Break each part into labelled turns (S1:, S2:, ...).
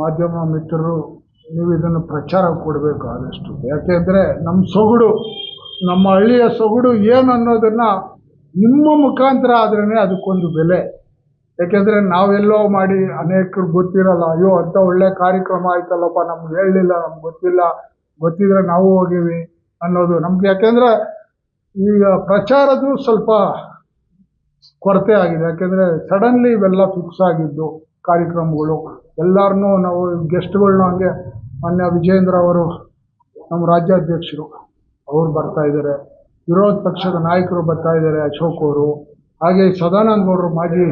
S1: ಮಾಧ್ಯಮ ಮಿತ್ರರು, ನೀವು ಇದನ್ನು ಪ್ರಚಾರ ಕೊಡಬೇಕು ಆದಷ್ಟು. ಯಾಕೆಂದರೆ ನಮ್ಮ ಸೊಗಡು, ನಮ್ಮ ಹಳ್ಳಿಯ ಸೊಗಡು ಏನು ಅನ್ನೋದನ್ನು ನಿಮ್ಮ ಮುಖಾಂತರ ಆದ್ರೇ ಅದಕ್ಕೊಂದು ಬೆಲೆ. ಯಾಕೆಂದರೆ ನಾವೆಲ್ಲೋ ಮಾಡಿ ಅನೇಕರು ಗೊತ್ತಿರಲ್ಲ, ಅಯ್ಯೋ ಅಂಥ ಒಳ್ಳೆ ಕಾರ್ಯಕ್ರಮ ಆಯ್ತಲ್ಲಪ್ಪ, ನಮ್ಗೆ ಹೇಳಲಿಲ್ಲ ನಮ್ಗೆ ಗೊತ್ತಿಲ್ಲ, ಗೊತ್ತಿದ್ರೆ ನಾವು ಹೋಗಿವಿ ಅನ್ನೋದು. ನಮ್ಗೆ ಯಾಕೆಂದರೆ ಈಗ ಪ್ರಚಾರದ್ದು ಸ್ವಲ್ಪ ಕೊರತೆ ಆಗಿದೆ. ಯಾಕೆಂದರೆ ಸಡನ್ಲಿ ಇವೆಲ್ಲ ಫಿಕ್ಸ್ ಆಗಿದ್ದು ಕಾರ್ಯಕ್ರಮಗಳು. ಎಲ್ಲರನ್ನೂ ನಾವು ಗೆಸ್ಟ್ಗಳ್ನ ಹಂಗೆ ಮಾನ್ಯ ವಿಜಯೇಂದ್ರ ಅವರು ನಮ್ಮ ರಾಜ್ಯಾಧ್ಯಕ್ಷರು, ಅವ್ರು ಬರ್ತಾ ಇದ್ದಾರೆ ವಿರೋಧ ಪಕ್ಷದ ನಾಯಕರು ಬರ್ತಾ ಇದ್ದಾರೆ ಅಶೋಕ್ ಅವರು. ಹಾಗೆ ಸದಾನಂದ ಗೌಡರು ಮಾಜಿ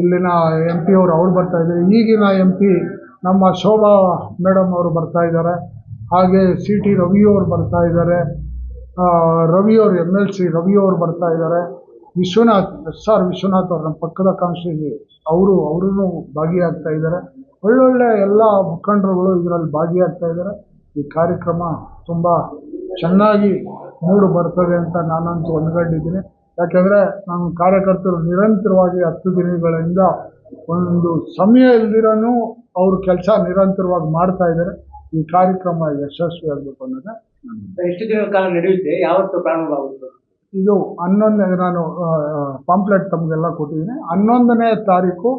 S1: ಇಲ್ಲಿನ ಎಂ ಪಿ ಅವರು, ಅವ್ರು ಬರ್ತಾ ಇದ್ದಾರೆ ಈಗಿನ ಎಂ ಪಿ ನಮ್ಮ ಶೋಭಾ ಮೇಡಮ್ ಅವರು ಬರ್ತಾ ಇದ್ದಾರೆ ಹಾಗೆ ಸಿ ಟಿ ರವಿ ಅವರು ಬರ್ತಾ ಇದ್ದಾರೆ ರವಿ ಅವರು ಎಂ ಎಲ್ ಸಿ ರವಿ ಅವರು ಬರ್ತಾ ಇದ್ದಾರೆ ವಿಶ್ವನಾಥ್, ಎಸ್ ಆರ್ ವಿಶ್ವನಾಥ್ ಅವ್ರ ನಮ್ಮ ಪಕ್ಕದ ಕಾನ್ಸ್ಟಿಟ್ಯೂನ್ಸಿ ಅವರು ಅವರೂ ಭಾಗಿಯಾಗ್ತಾ ಇದ್ದಾರೆ ಒಳ್ಳೊಳ್ಳೆ ಎಲ್ಲ ಮುಖಂಡರುಗಳು ಇದರಲ್ಲಿ ಭಾಗಿಯಾಗ್ತಾ ಇದ್ದಾರೆ ಈ ಕಾರ್ಯಕ್ರಮ ತುಂಬ ಚೆನ್ನಾಗಿ ಮೂಡು ಬರ್ತದೆ ಅಂತ ನಾನಂತೂ ಅಂದ್ಕೊಂಡಿದ್ದೀನಿ ಯಾಕೆಂದರೆ ನಮ್ಮ ಕಾರ್ಯಕರ್ತರು ನಿರಂತರವಾಗಿ ಹತ್ತು ದಿನಗಳಿಂದ ಒಂದು ಸಮಯ ಇಲ್ದಿರೋನು ಅವರು ಕೆಲಸ ನಿರಂತರವಾಗಿ ಮಾಡ್ತಾ ಇದ್ದಾರೆ ಈ ಕಾರ್ಯಕ್ರಮ ಯಶಸ್ವಿ ಆಗಬೇಕು ಅನ್ನೋದೇ
S2: ಎಷ್ಟು ದಿನ ಕಾಲ ನಡೆಯುತ್ತೆ. ಯಾವತ್ತು ಪ್ರಾರಂಭ ಆಗುತ್ತೆ
S1: ಇದು ಹನ್ನೊಂದನೇ ನಾನು ಪಾಂಪ್ಲೆಟ್ ತಮಗೆಲ್ಲ ಕೊಟ್ಟಿದ್ದೀನಿ. ಹನ್ನೊಂದನೇ ತಾರೀಕು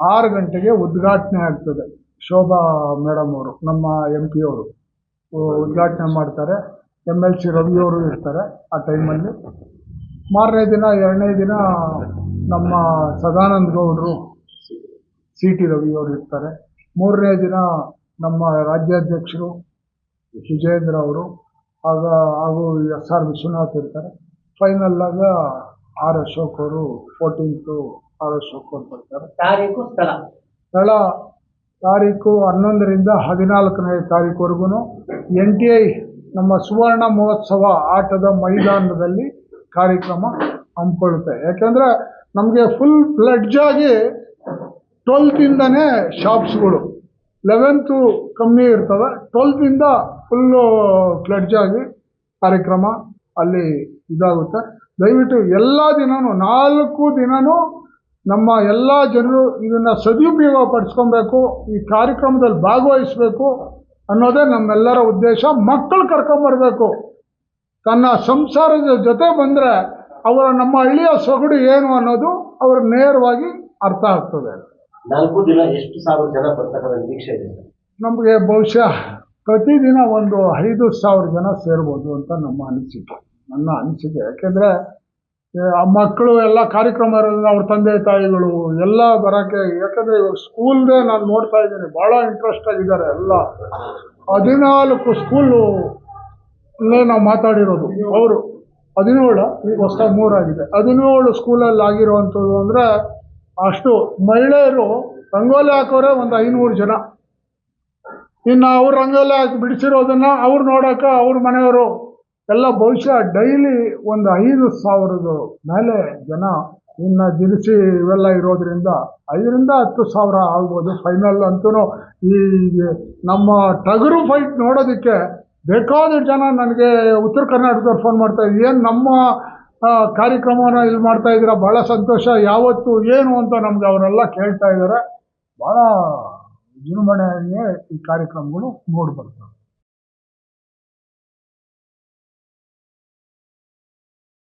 S1: ಆರು ಗಂಟೆಗೆ ಉದ್ಘಾಟನೆ ಆಗ್ತದೆ. ಶೋಭಾ ಮೇಡಮ್ ಅವರು, ನಮ್ಮ ಎಂ ಪಿ ಅವರು. ಉದ್ಘಾಟನೆ ಮಾಡ್ತಾರೆ. ಎಂ ಎಲ್ ಸಿ ರವಿಯವರು ಇರ್ತಾರೆ ಆ ಟೈಮಲ್ಲಿ ಮಾರನೇ ದಿನ, ಎರಡನೇ ದಿನ ನಮ್ಮ ಸದಾನಂದ ಗೌಡರು ಸಿ ಟಿ ರವಿಯವರು ಇರ್ತಾರೆ. ಮೂರನೇ ದಿನ ನಮ್ಮ ರಾಜ್ಯಾಧ್ಯಕ್ಷರು ವಿಜೇಂದ್ರ ಅವರು, ಆಗ, ಹಾಗೂ ಎಸ್ ಆರ್ ವಿಶ್ವನಾಥ್ ಇರ್ತಾರೆ. ಫೈನಲ್ ಆಗ ಆರ್ ಅಶೋಕ್ ಅವರು ಫೋರ್ಟೀನ್ತು ಆರ್ ಅಶೋಕ್ ಅವರು ಬರ್ತಾರೆ.
S2: ತಾರೀಕು ಸ್ಥಳ.
S1: ಸ್ಥಳ ತಾರೀಕು ಹನ್ನೊಂದರಿಂದ ಹದಿನಾಲ್ಕನೇ ತಾರೀಕುವರೆಗೂ ಎನ್ ಟಿ ಐ ನಮ್ಮ ಸುವರ್ಣ ಮಹೋತ್ಸವ ಆಟದ ಮೈದಾನದಲ್ಲಿ ಕಾರ್ಯಕ್ರಮ ಹಮ್ಮಿಕೊಳ್ಳುತ್ತೆ. ಯಾಕೆಂದರೆ ನಮಗೆ ಫುಲ್ ಫ್ಲಡ್ಜಾಗಿ ಟ್ವೆಲ್ತಿಂದನೇ ಶಾಪ್ಸ್ಗಳು ಲೆವೆಂತು ಕಮ್ಮಿ ಇರ್ತವೆ. ಟ್ವೆಲ್ತಿಂದ ಫುಲ್ಲು ಫ್ಲಡ್ಜಾಗಿ ಕಾರ್ಯಕ್ರಮ ಅಲ್ಲಿ ಇದಾಗುತ್ತೆ. ದಯವಿಟ್ಟು ಎಲ್ಲ ದಿನವೂ ನಾಲ್ಕು ದಿನವೂ ನಮ್ಮ ಎಲ್ಲ ಜನರು ಇದನ್ನು ಸದುಪಯೋಗ ಪಡಿಸ್ಕೊಬೇಕು ಈ ಕಾರ್ಯಕ್ರಮದಲ್ಲಿ ಭಾಗವಹಿಸಬೇಕು ಅನ್ನೋದೇ ನಮ್ಮೆಲ್ಲರ ಉದ್ದೇಶ. ಮಕ್ಕಳು ಕರ್ಕೊಂಬರಬೇಕು ತನ್ನ ಸಂಸಾರದ ಜೊತೆ ಬಂದರೆ ಅವರ ನಮ್ಮ ಹಳ್ಳಿಯ ಸೊಗಡು ಏನು ಅನ್ನೋದು ಅವ್ರ ನೇರವಾಗಿ ಅರ್ಥ ಆಗ್ತದೆ.
S3: ನಾಲ್ಕು ದಿನ ಎಷ್ಟು ಸಾವಿರ ಜನ ಬರ್ತಕ್ಕಂಥ ನಿರೀಕ್ಷೆ ಇದೆ?
S1: ನಮಗೆ ಬಹುಶಃ ಪ್ರತಿದಿನ ಒಂದು ಐದು ಸಾವಿರ ಜನ ಸೇರ್ಬೋದು ಅಂತ ನಮ್ಮ ಅನಿಸಿಕೆ. ನನ್ನ ಅನಿಸಿಕೆ. ಯಾಕೆಂದರೆ ಆ ಮಕ್ಕಳು ಎಲ್ಲ ಕಾರ್ಯಕ್ರಮ ಇರೋದ್ರಿಂದ ಅವ್ರ ತಂದೆ, ತಾಯಿಗಳು ಎಲ್ಲ ಬರೋಕ್ಕೆ, ಯಾಕಂದರೆ ಇವಾಗ ಸ್ಕೂಲ್ದೇ ನಾನು ನೋಡ್ತಾ ಇದ್ದೀನಿ ಭಾಳ ಇಂಟ್ರೆಸ್ಟ್ ಆಗಿದ್ದಾರೆ ಎಲ್ಲ. ಹದಿನಾಲ್ಕು ಸ್ಕೂಲು ಅಲ್ಲೇ ನಾವು ಮಾತಾಡಿರೋದು, ಅವರು. ಹದಿನೇಳು, ಈಗ ಹೊಸ ಮೂರಾಗಿದೆ ಹದಿನೇಳು ಸ್ಕೂಲಲ್ಲಿ ಆಗಿರುವಂಥದ್ದು ಅಂದರೆ, ಅಷ್ಟು ಮಹಿಳೆಯರು ರಂಗೋಲಿ ಹಾಕೋರೆ ಒಂದು ಐನೂರು ಜನ. ಇನ್ನು ಅವ್ರು ರಂಗೋಲಿ ಹಾಕಿ ಬಿಡಿಸಿರೋದನ್ನ ಅವ್ರು ನೋಡೋಕೆ ಅವ್ರ ಮನೆಯವರು ಎಲ್ಲ ಬಹುಶಃ ಡೈಲಿ ಒಂದು ಐದು ಸಾವಿರದ ಮೇಲೆ ಜನ ಇನ್ನು ದಿನಸಿ ಇವೆಲ್ಲ ಇರೋದ್ರಿಂದ ಐದರಿಂದ ಹತ್ತು ಸಾವಿರ ಆಗ್ಬೋದು ಫೈನಲ್ ಅಂತೂ ಈ ನಮ್ಮ ಟಗರು ಫೈಟ್ ನೋಡೋದಕ್ಕೆ ಬೇಕಾದ ಜನ ನನಗೆ ಉತ್ತರ ಕರ್ನಾಟಕದವ್ರು ಫೋನ್ ಮಾಡ್ತಾ ಇದ್ರು, ಏನು ನಮ್ಮ ಕಾರ್ಯಕ್ರಮನ ಇಲ್ಲಿ ಮಾಡ್ತಾ ಇದ್ದೀರಾ? ಭಾಳ ಸಂತೋಷ. ಯಾವತ್ತು, ಏನು ಅಂತ ನಮ್ಗೆ ಅವರೆಲ್ಲ ಕೇಳ್ತಾ ಇದ್ದಾರೆ. ಭಾಳ ವಿಜೃಂಭಣೆಯಾಗಿ ಈ ಕಾರ್ಯಕ್ರಮಗಳು ಮೂಡಿ ಬರ್ತವೆ